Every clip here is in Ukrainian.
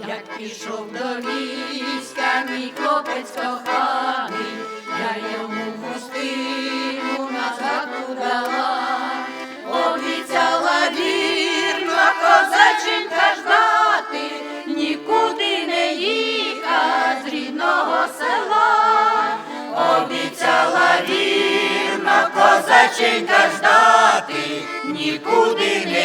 як пішов до війська, мій хлопець коханий, я йому хустину на згадку дала, обіцяла вірно козаченька ждати, нікуди не їхать з рідного села, обіцяла вірно козаченька ждати, нікуди не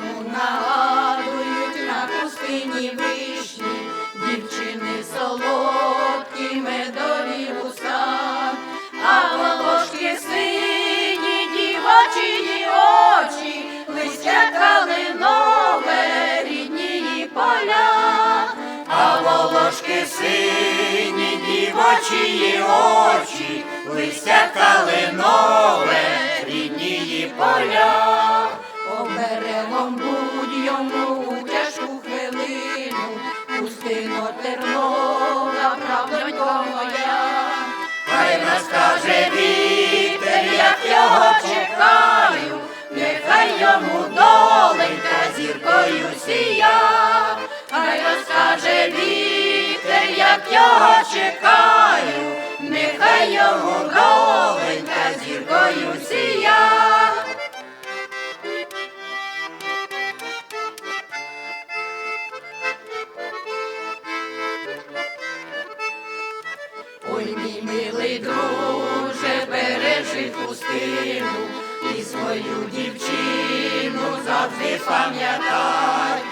хай нагадують на пустині вишні, дівчини солодкі медові вуста, а волошки сині дівочі очі, листя калинове, рідні поля, а волошки сині дівочі очі, листя калинове, рідні поля, розкаже вітер, як його чекаю, нехай йому доленька зіркою сія, хай розкаже вітер, як його чекаю, нехай йому доленька зіркою сія. Ой, мій милий бережи пустину і свою дівчину завжди пам'ятай,